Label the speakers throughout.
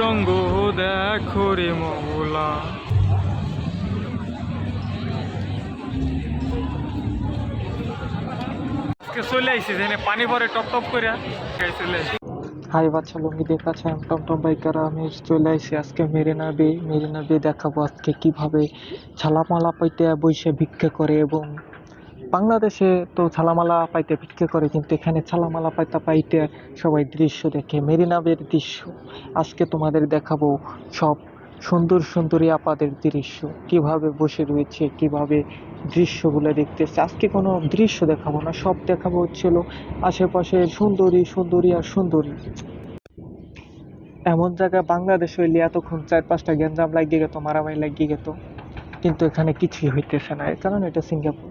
Speaker 1: রঙ্গ দেখো রে মৌলা। চলে পানি পরে টপ টপ করে চলে
Speaker 2: হাই কাছে আমি বাইকার, আমি চলে আসি আজকে দেখাবো আজকে কীভাবে ছালামালা পাইতে বসে ভিক্ষা করে এবং বাংলাদেশে তো ছালামালা পাইতে ভিক্ষা করে, কিন্তু এখানে ছালামালা পাইতে পাইতে সবাই দৃশ্য দেখে। মেরিনা বের দৃশ্য। আজকে তোমাদের দেখাবো সব সুন্দর সুন্দরী আপাদের দৃশ্য। কীভাবে বসে রয়েছে, কীভাবে দৃশ্যগুলো দেখতেছে। আজকে কোনো দৃশ্য দেখাবো না, সব দেখাবো হচ্ছিল আশেপাশের সুন্দরী সুন্দরী আর সুন্দরী। এমন জায়গা বাংলাদেশ হইলে এতক্ষণ চার পাঁচটা গ্যাঞ্জাম লাগিয়ে গেত, মারামারি লাগিয়ে গেত। কিন্তু এখানে কিছুই হইতেছে না। কারণ এটা সিঙ্গাপুর।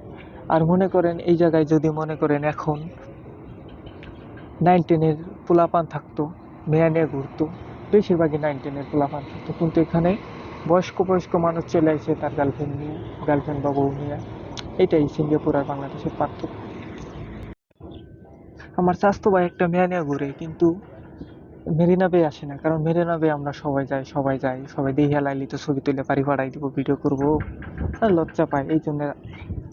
Speaker 2: আর মনে করেন এই জায়গায় যদি মনে করেন এখন নাইন টেনের পোলাপান থাকতো মেয়া নিয়ে ঘুরতো, বেশিরভাগই নাইন টেনের পোলাপান থাকতো। কিন্তু এখানে বয়স্ক বয়স্ক মানুষ চলে আসে তার গার্লফ্রেন্ড নিয়ে গার্লফ্রেন্ড বা বউ নিয়ে। এটাই সিঙ্গাপুর আর বাংলাদেশের পার্থক্য। আমার স্বাস্থ্য ভাই একটা মেয়া নিয়ে ঘুরে, কিন্তু মেরিনা বে আসে না। কারণ মেরিনা বে আমরা সবাই যাই সবাই যাই, সবাই দেখে লাইলি তো ছবি তুলে, বাড়ি ভাড়াই দিব ভিডিও করব। লজ্জা পায় এই জন্য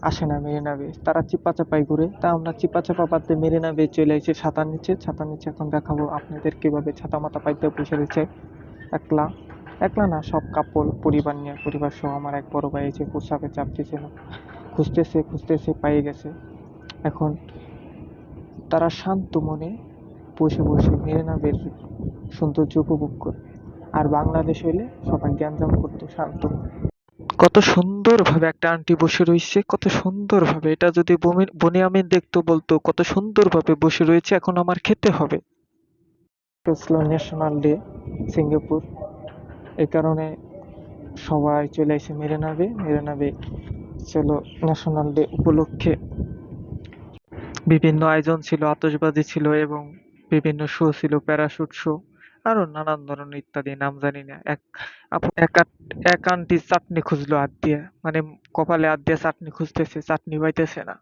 Speaker 2: আসে না মেরিনা বে তারা চিপা চাপাই ঘুরে। তা আমরা চিপা চাপা বাদ দিয়ে মেরিনা বে চলে এসে ছাতার নিচে। ছাতার নিচে এখন দেখাবো আপনাদের কীভাবে ছাতা মাথা পাইতে বসে রয়েছে। একলা? একলা না, সব কাপড় পরিবার নিয়ে, পরিবার সহ আমার এক বড় ভাই এসে প্রস্রাবে চাপ দিয়েছিল। খুঁজতেছে খুঁজতেছে, পাইয়ে গেছে। এখন তারা শান্ত মনে বসে বসে মেরে মেরিনাবের সৌন্দর্য উপভোগ করে। আর বাংলাদেশ হইলে সবাই জ্ঞানজাম করতো, শান্ত কত সুন্দরভাবে একটা আন্টি বসে রয়েছে, কত সুন্দরভাবে। এটা যদি বমি- বনিয়ামিন দেখতো বলতো, কত সুন্দরভাবে বসে রয়েছে, এখন আমার খেতে হবে। ন্যাশনাল ডে সিঙ্গাপুর এই কারণে সবাই চলে এসে মেরিনাবে। মেরিনাবে চলো ন্যাশনাল ডে উপলক্ষে। বিভিন্ন আয়োজন ছিল, আতশবাজি ছিল এবং বিভিন্ন শো ছিল প্যারাশুট শো আরও নানান ধরনের ইত্যাদি, নাম জানি না। এক আপু এক চাটনি খুঁজলো হাত দিয়ে মানে কপালে হাত দিয়ে চাটনি খুঁজতেছে, চাটনি পাইতেছে না।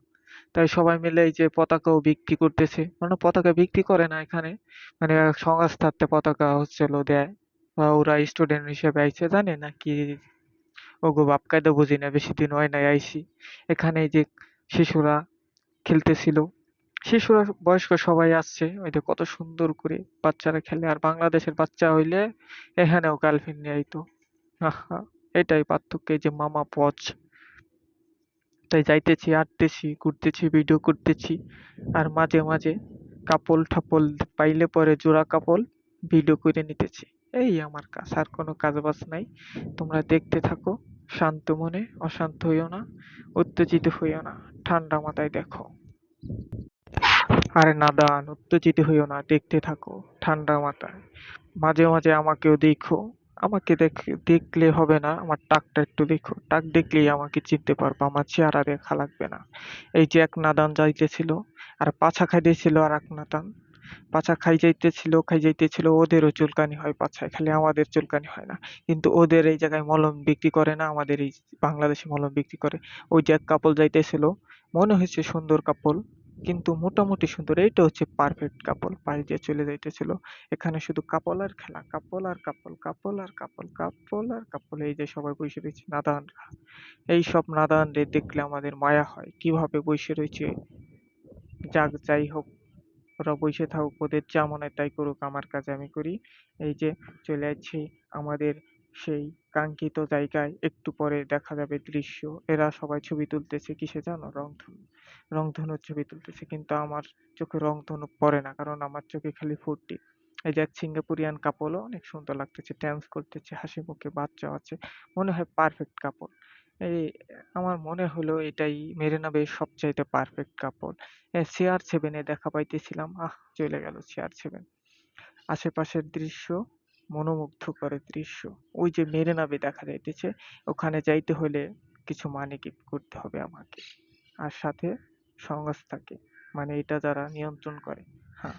Speaker 2: তাই সবাই মিলে এই যে পতাকাও বিক্রি করতেছে। মানে পতাকা বিক্রি করে না এখানে মানে সংস্থাতে পতাকা হচ্ছিল দেয়। বা ওরা স্টুডেন্ট হিসেবে আইছে, জানে না কি। ওগো বাপ কায়দা বুঝি না, বেশি দিন হয় নাই আইছি। এখানে যে শিশুরা খেলতেছিল শিশুরা বয়স্ক সবাই আসছে, ওই যে কত সুন্দর করে বাচ্চারা খেলে। আর বাংলাদেশের বাচ্চা হইলে এখানেও গার্লফ্রেন্ড নিয়ে আইতো। আহা, এটাই পার্থক্য যে মামা পচ। তাই যাইতেছি আটতেছি ঘুরতেছি ভিডিও করতেছি। আর মাঝে মাঝে কাপল ঠাপল পাইলে পরে জোড়া কাপল ভিডিও করে নিতেছি। এই আমার কাজ, আর কোনো কাজ বাজ নাই। তোমরা দেখতে থাকো, শান্ত মনে, অশান্ত হইও না, উত্তেজিত হইও না, ঠান্ডা মাথায় দেখো। আরে নাদান উত্তেজিত হইও না, দেখতে থাকো, ঠান্ডা মাথায়। মাঝে মাঝে আমাকেও দেখো, আমাকে দেখ, দেখলে হবে না, আমার টাকটা একটু দেখো। টাক দেখলেই আমাকে চিনতে পারব, আমার চেহারা দেখা লাগবে না। এই যে এক নাদান যাইতেছিল, আর পাছা খাইতেছিল আর এক নাদান। পাছা খাই যাইতেছিল খাই যাইতেছিল, ওদেরও চুলকানি হয় পাছায়, খালি আমাদের চুলকানি হয় না। কিন্তু ওদের এই জায়গায় মলম বিক্রি করে না, আমাদের এই বাংলাদেশে মলম বিক্রি করে। ওই যে এক কাপল যাইতেছিল, মনে হয়েছে সুন্দর কাপল কিন্তু মোটামুটি সুন্দর, এইটা হচ্ছে পারফেক্ট কাপল দিয়ে চলে যাইতেছিল এখানে শুধু কাপল আর খেলা কাপল আর কাপল কাপল আর কাপল কাপল আর কাপল এই যে সবাই বসে রয়েছে নাদানরা। এই সব নাদানদের দেখলে আমাদের মায়া হয়, কীভাবে বসে রয়েছে? যাক, যাই হোক, ওরা বসে থাকুক, ওদের যা মনে হয় তাই করুক, আমার কাজ আমি করি। এই যে চলে যাচ্ছি আমাদের সেই কাঙ্ক্ষিত জায়গায় একটু পরে দেখা যাবে দৃশ্য। এরা সবাই ছবি তুলতেছে, কিসে জানো? রংধনু, রংধনুর ছবি তুলতেছে। কিন্তু আমার চোখে রংধনু পড়ে না, কারণ আমার চোখে খালি ফুর্তি। এই যে এক সিঙ্গাপুরিয়ান কাপলও অনেক সুন্দর লাগতেছে ড্যান্স করতেছে, হাসি মুখে বাচ্চা আছে, মনে হয় পারফেক্ট কাপল এই আমার মনে হলো এটাই মেরিনা বের সবচাইতে পারফেক্ট কাপল সিআর সেভেনে দেখা পাইতেছিলাম, আহ, চলে গেল সিআর সেভেন আশেপাশের দৃশ্য মনোমুগ্ধকর দৃশ্য। ওই যে মেরিনা বে দেখা যাইতেছে ওখানে যাইতে হলে কিছু মানি গিফট করতে হবে আমাকে। আর সাথে সংস্থাকে মানে এটা যারা নিয়ন্ত্রণ করে। হ্যাঁ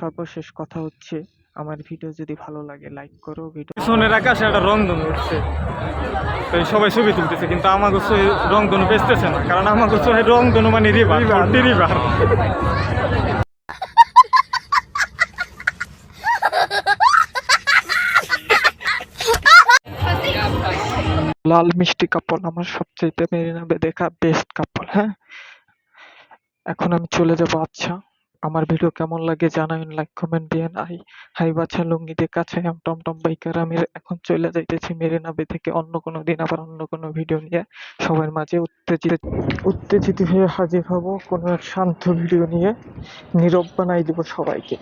Speaker 2: সর্বশেষ কথা হচ্ছে আমার ভিডিও যদি ভালো লাগে লাইক করো ভিডিও
Speaker 1: পিছনের আকাশে একটা রংধনু উঠছে। সবাই ছবি তুলতেছে কিন্তু আমাকে রংধনু বেচতেছে না কারণ আমাকে রংধনু মানে রিভার রিভার
Speaker 2: লাল মিষ্টি কাপল আমার সবচাইতে মেরিনা দেখা বেস্ট কাপল হ্যাঁ? এখন আমি চলে যাব আচ্ছা। আমার ভিডিও কেমন লাগে জানাবেন লাইক কমেন্ট দিয়েন আই হাই বাচ্চা লুঙ্গি দিয়ে কাছে, আম টমটম বাইকার আমি এখন চলে যাইতেছি মেরিনা থেকে অন্য কোনো দিন, আবার অন্য কোনো ভিডিও নিয়ে। সবার মাঝে উত্তেজিত উত্তেজিত হয়ে হাজির হব কোনো এক শান্ত ভিডিও নিয়ে। নীরব বানাই দিব সবাইকে।